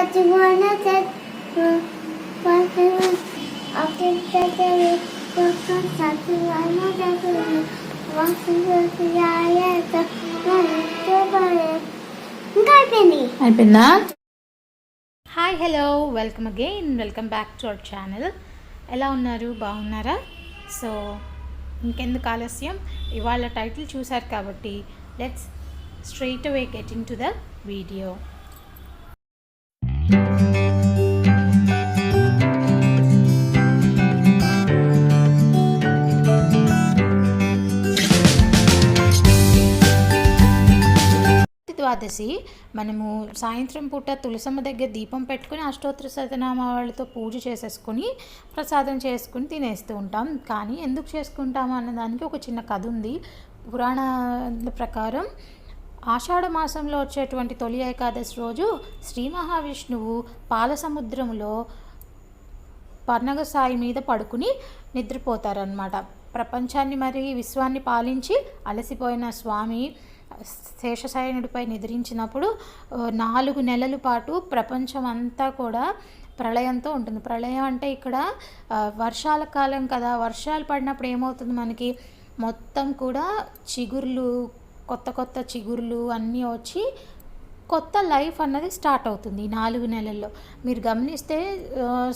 wanna set after that ఇంకా అయిపోయింది? అయిపోయిందా hi hello welcome again welcome back to our channel ఎలా ఉన్నారు? బాగున్నారా? సో ఇంకెందుకు ఆలస్యం? ఇవాళ టైటిల్ చూశారు కాబట్టి let's straight away getting to the video ద్వాదశి మనము సాయంత్రం పూట తులసమ్మ దగ్గర దీపం పెట్టుకుని అష్టోత్తర వాళ్ళతో పూజ చేసేసుకొని ప్రసాదం చేసుకుని తినేస్తూ ఉంటాం. కానీ ఎందుకు చేసుకుంటాము అన్న దానికి ఒక చిన్న కథ ఉంది. పురాణ ప్రకారం మాసంలో వచ్చేటువంటి తొలి ఏకాదశి రోజు శ్రీ మహావిష్ణువు పాలసముద్రంలో పర్ణగ సాయి మీద పడుకుని నిద్రపోతారనమాట ప్రపంచాన్ని మరి విశ్వాన్ని పాలించి అలసిపోయిన స్వామి శేషసాయనుడిపై నిద్రించినప్పుడు నాలుగు నెలల పాటు ప్రపంచం అంతా కూడా ప్రళయంతో ఉంటుంది. ప్రళయం అంటే ఇక్కడ వర్షాల కాలం కదా. వర్షాలు పడినప్పుడు ఏమవుతుంది మనకి? మొత్తం కూడా చిగుర్లు కొత్త కొత్త చిగుర్లు అన్నీ వచ్చి కొత్త లైఫ్ అన్నది స్టార్ట్ అవుతుంది ఈ నాలుగు నెలల్లో. మీరు గమనిస్తే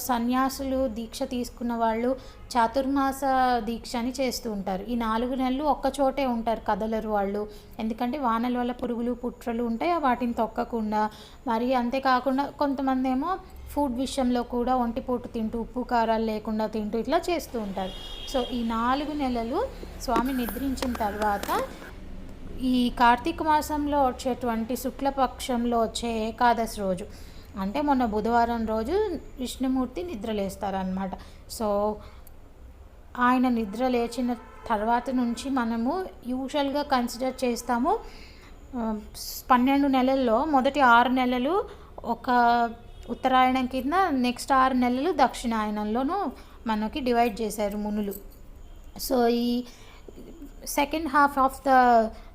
సన్యాసులు దీక్ష తీసుకున్న వాళ్ళు చాతుర్మాస దీక్ష అని చేస్తూ ఉంటారు. ఈ నాలుగు నెలలు ఒక్క చోటే ఉంటారు కదలరు వాళ్ళు. ఎందుకంటే వానల వల్ల పురుగులు పుట్రలు ఉంటాయి వాటిని తొక్కకుండా. మరి అంతేకాకుండా కొంతమంది ఏమో ఫుడ్ విషయంలో కూడా ఒంటిపూట తింటూ ఉప్పు కారాలు లేకుండా తింటూ ఇట్లా చేస్తూ ఉంటారు. సో ఈ నాలుగు నెలలు స్వామి నిద్రించిన తర్వాత ఈ కార్తీక మాసంలో వచ్చేటువంటి శుక్లపక్షంలో వచ్చే ఏకాదశి రోజు. అంటే మొన్న బుధవారం రోజు విష్ణుమూర్తి నిద్రలేస్తారనమాట సో ఆయన నిద్ర లేచిన తర్వాత నుంచి మనము యూజువల్గా కన్సిడర్ చేస్తాము. పన్నెండు నెలల్లో మొదటి ఆరు నెలలు ఒక ఉత్తరాయణం కింద నెక్స్ట్ ఆరు నెలలు దక్షిణాయనంలోనూ మనకి డివైడ్ చేశారు మునులు. సో ఈ second half of the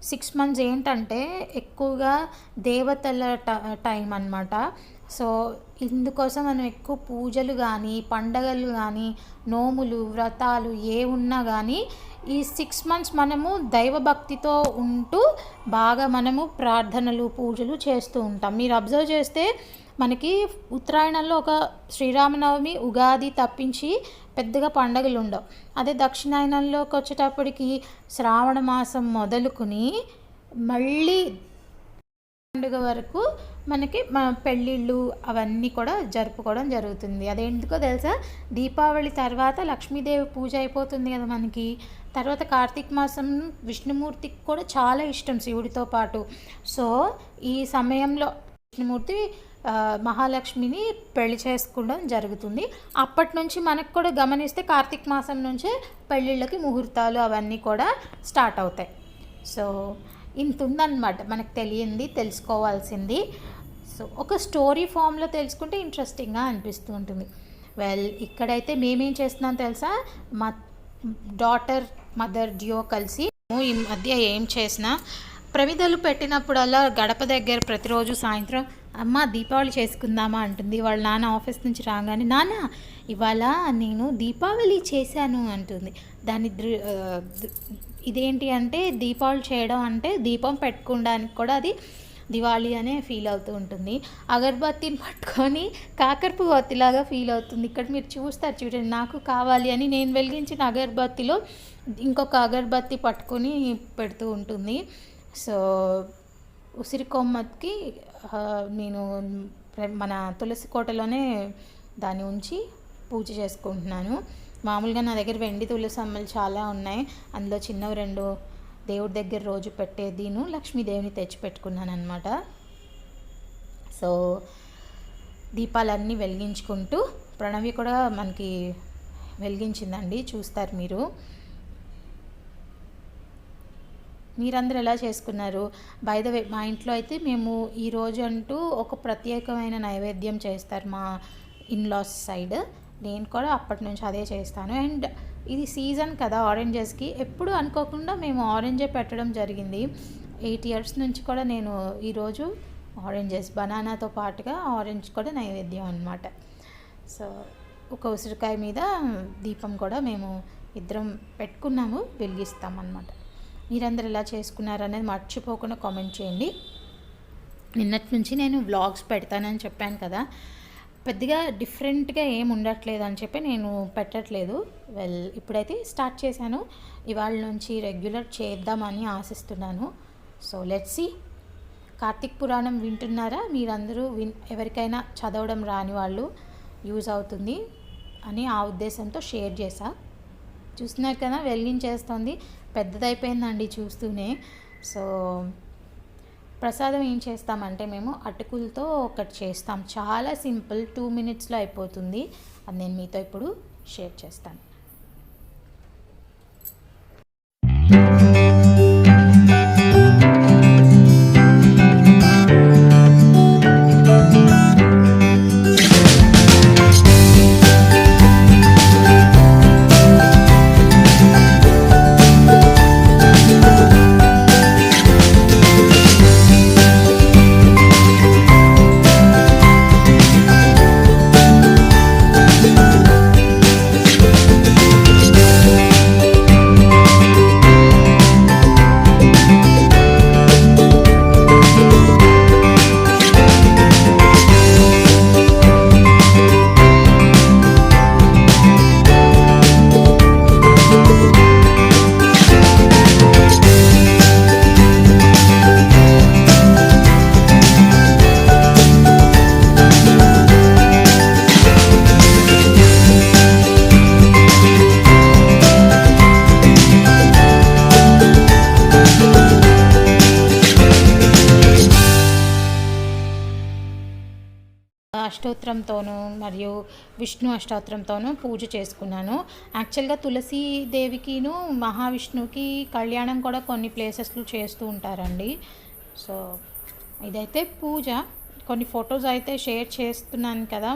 six months ఏంటంటే ఎక్కువగా దేవతల ట- టైం అన్నమాట. సో ఇందుకోసం మనం ఎక్కువ పూజలు కానీ పండగలు కానీ నోములు వ్రతాలు ఏ ఉన్నా కానీ ఈ సిక్స్ మంత్స్ మనము దైవభక్తితో ఉంటూ బాగా మనము ప్రార్థనలు పూజలు చేస్తూ ఉంటాం. మీరు అబ్జర్వ్ చేస్తే మనకి ఉత్తరాయణంలో ఒక శ్రీరామనవమి ఉగాది తప్పించి పెద్దగా పండగలు ఉండవు. అదే దక్షిణాయనంలోకి వచ్చేటప్పటికి శ్రావణ మాసం మొదలుకుని మళ్ళీ పండుగ వరకు మనకి పెళ్ళిళ్ళు అవన్నీ కూడా జరుపుకోవడం జరుగుతుంది. అదేందుకో తెలుసా? దీపావళి తర్వాత లక్ష్మీదేవి పూజ అయిపోతుంది కదా మనకి. తర్వాత కార్తీక మాసం విష్ణుమూర్తికి కూడా చాలా ఇష్టం శివుడితో పాటు. సో ఈ సమయంలో విష్ణుమూర్తి మహాలక్ష్మిని పెళ్ళి చేసుకోవడం జరుగుతుంది. అప్పటి నుంచి మనకు కూడా గమనిస్తే కార్తీక మాసం నుంచే పెళ్ళిళ్ళకి ముహూర్తాలు అవన్నీ కూడా స్టార్ట్ అవుతాయి. సో ఇంత ఉందన్నమాట మనకు తెలియంది తెలుసుకోవాల్సింది. సో ఒక స్టోరీ ఫామ్లో తెలుసుకుంటే ఇంట్రెస్టింగ్గా అనిపిస్తూ ఉంటుంది వెల్ ఇక్కడైతే మేమేం చేస్తున్నాం తెలుసా? మా డాటర్ మదర్ జియో కలిసి ఈ మధ్య ఏం చేసినా ప్రమిదలు పెట్టినప్పుడల్లా గడప దగ్గర ప్రతిరోజు సాయంత్రం అమ్మ దీపావళి చేసుకుందామా? అంటుంది. వాళ్ళ నాన్న ఆఫీస్ నుంచి రాగానే నాన్న ఇవాళ నేను దీపావళి చేశాను అంటుంది. దాని దృ- ఇదేంటి అంటే దీపావళి చేయడం అంటే దీపం పెట్టుకోవడానికి కూడా అది దివాళీ అనే ఫీల్ అవుతూ ఉంటుంది. అగర్బత్తిని పట్టుకొని కాకరపువత్తిలాగా ఫీల్ అవుతుంది. ఇక్కడ మీరు చూస్తారు చూడండి నాకు కావాలి అని నేను వెలిగించిన అగర్బత్తిలో ఇంకొక అగర్బత్తి పట్టుకొని పెడుతూ ఉంటుంది. సో ఉసిరి కొమ్మకి నేను మన తులసి కోటలోనే దాన్ని ఉంచి పూజ చేసుకుంటున్నాను. మామూలుగా నా దగ్గర వెండి తులసి అమ్మలు చాలా ఉన్నాయి. అందులో చిన్నవి రెండు దేవుడి దగ్గర రోజు పెట్టేదిను లక్ష్మీదేవిని తెచ్చిపెట్టుకున్నాను అనమాట సో దీపాలన్నీ వెలిగించుకుంటూ ప్రణవి కూడా మనకి వెలిగించిందండి చూస్తారు మీరు. మీరందరూ ఎలా చేసుకున్నారు? బై ద వే మా ఇంట్లో అయితే మేము ఈ రోజు అంటూ ఒక ప్రత్యేకమైన నైవేద్యం చేస్తారు మా ఇన్లాస్ సైడ్ నేను కూడా అప్పటి నుంచి అదే చేస్తాను. అండ్ ఇది సీజన్ కదా ఆరెంజెస్కి. ఎప్పుడు అనుకోకుండా మేము ఆరెంజే పెట్టడం జరిగింది. ఎయిట్ ఇయర్స్ నుంచి కూడా నేను ఈరోజు ఆరెంజెస్ బనానాతో పాటుగా ఆరెంజ్ కూడా నైవేద్యం అనమాట సో ఒక ఉసిరికాయ మీద దీపం కూడా మేము ఇద్దరం పెట్టుకున్నాము వెలిగిస్తామన్నమాట. మీరందరూ ఎలా చేసుకున్నారనేది మర్చిపోకుండా కామెంట్ చేయండి. నిన్నటి నుంచి నేను వ్లాగ్స్ పెడతానని చెప్పాను కదా. పెద్దగా డిఫరెంట్గా ఏం ఉండట్లేదు అని చెప్పి నేను పెట్టట్లేదు. వెల్ ఇప్పుడైతే స్టార్ట్ చేశాను. ఇవాళ నుంచి రెగ్యులర్ చేద్దామని ఆశిస్తున్నాను. సో లెట్స్ సి కార్తీక్ పురాణం వింటున్నారా? మీరందరూ విన్ ఎవరికైనా చదవడం రాని వాళ్ళు యూజ్ అవుతుంది అని ఆ ఉద్దేశంతో షేర్ చేశా. చూస్తున్నారు కదా వెలిగించేస్తుంది పెద్దదైపోయిందండి చూస్తూనే. సో ప్రసాదం ఏం చేస్తామంటే మేము అటుకులతో ఒకటి చేస్తాం. చాలా సింపుల్ టూ మినిట్స్లో అయిపోతుంది. అది నేను మీతో ఇప్పుడు షేర్ చేస్తాను. అష్టోత్తరంతోనూ మరియు విష్ణు అష్టోత్తరంతోనూ పూజ చేసుకున్నాను. యాక్చువల్గా తులసి దేవికిను మహావిష్ణువుకి కళ్యాణం కూడా కొన్ని ప్లేసెస్లో చేస్తూ ఉంటారండి. సో ఇదైతే పూజ. కొన్ని ఫొటోస్ అయితే షేర్ చేస్తున్నాను కదా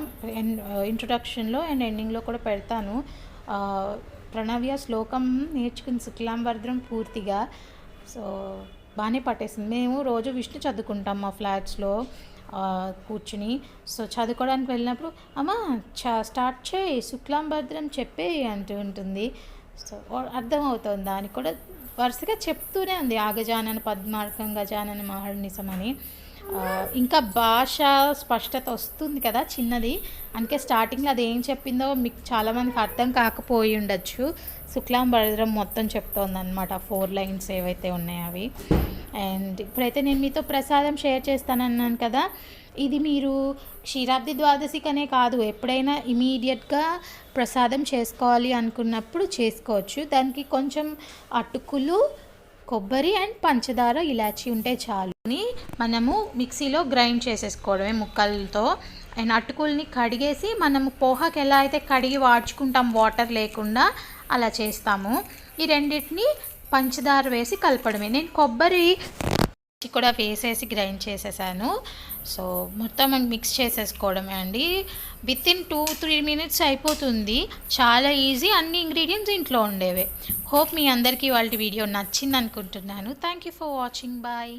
ఇంట్రొడక్షన్లో అండ్ ఎండింగ్లో కూడా పెడతాను. ప్రణవ్య శ్లోకం నేర్చుకుని శుక్లాంబర్ద్రం పూర్తిగా. సో బాగానే పట్టేసింది. మేము రోజు విష్ణు చదువుకుంటాం మా ఫ్లాట్స్లో. కూర్చుని. సో చదువుకోవడానికి వెళ్ళినప్పుడు అమ్మ చ స్టార్ట్ చేయి శుక్లాం భద్రం చెప్పే అంటూ ఉంటుంది. సో అర్థమవుతుంది. దానికి కూడా వరుసగా చెప్తూనే ఉంది ఆగజానన పద్మార్కం గజానన మహర్నిశం అని. ఇంకా భాష స్పష్టత వస్తుంది కదా చిన్నది. అందుకే స్టార్టింగ్లో అది ఏం చెప్పిందో మీకు చాలామందికి అర్థం కాకపోయి ఉండొచ్చు. శుక్లాం భద్రం మొత్తం చెప్తోందనమాట ఫోర్ లైన్స్ ఏవైతే ఉన్నాయో అవి. అండ్ ఇప్పుడైతే నేను మీతో ప్రసాదం షేర్ చేస్తానన్నాను కదా ఇది మీరు క్షీరాబ్ది ద్వాదశికనే కాదు ఎప్పుడైనా ఇమీడియట్గా ప్రసాదం చేసుకోవాలి అనుకున్నప్పుడు చేసుకోవచ్చు. దానికి కొంచెం అటుకులు కొబ్బరి అండ్ పంచదార ఇలాచి ఉంటే చాలుని మనము మిక్సీలో గ్రైండ్ చేసేసుకోవడమే ముక్కలతో. అండ్ అటుకుల్ని కడిగేసి మనము పోహాకి ఎలా అయితే కడిగి వాడ్చుకుంటాం వాటర్ లేకుండా అలా చేస్తాము. ఈ రెండింటిని పంచదార వేసి కలపడమే. నేను కొబ్బరి కూడా వేసేసి గ్రైండ్ చేసేసాను. సో మొత్తం మిక్స్ చేసేసుకోవడమే అండి. Within two three minutes అయిపోతుంది. చాలా ఈజీ అన్ని ఇంగ్రీడియంట్స్ ఇంట్లో ఉండేవే. హోప్ మీ అందరికీ వాళ్ళ వీడియో నచ్చింది అనుకుంటున్నాను thank you for watching bye